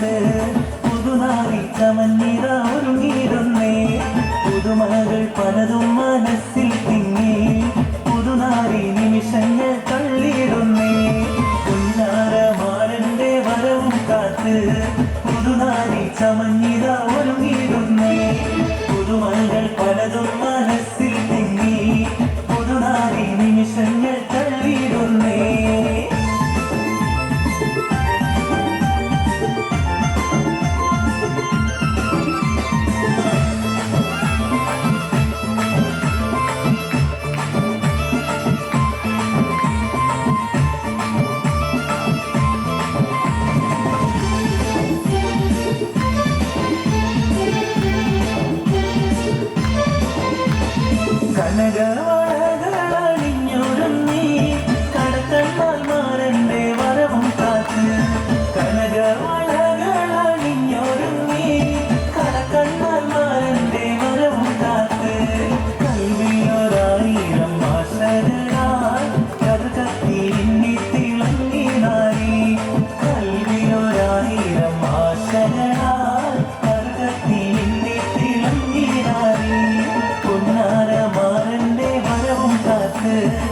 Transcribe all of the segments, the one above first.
കണ്ട് പുതുനാളിൽ ചമഞ്ഞിത പുതുമകൾ പലതും മനസ്സിൽ തിങ്ങി. പുതുനാളി നിമിഷങ്ങൾ തള്ളിയിടുന്നേ. പുന്നാരമാരന്റെ വരവും കാത്ത് പുതുനാളി ചമഞ്ഞിതാവും 해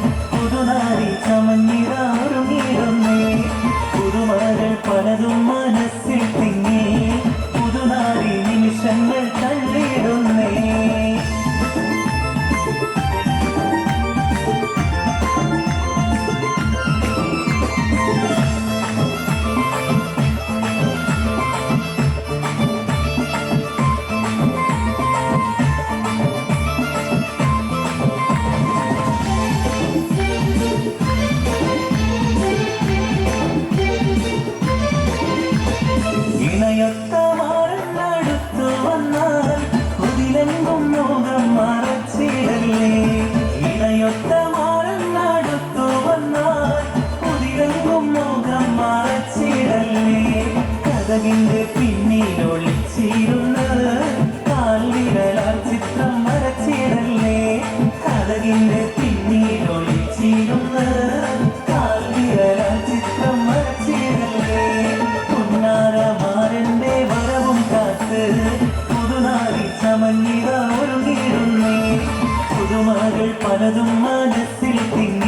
ചേരുന്നത് കാൽവിരലാൽ ചിത്രം വരച്ചിടല്ലേ കഥകിന്റെ പിന്നീടൊളിച്ചിരുന്നത് കാൽവിരലാൽ ചിത്രം വരച്ചിടല്ലേ പുന്നാരമാരന്റെ വരവും കാത്ത് പുതുനാരി ചമഞ്ഞിത ഒരുങ്ങിയിരുന്നേ പുതുമകൾ പലതും മനസ്സിൽ തിങ്ങി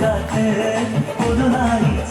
だって踊ない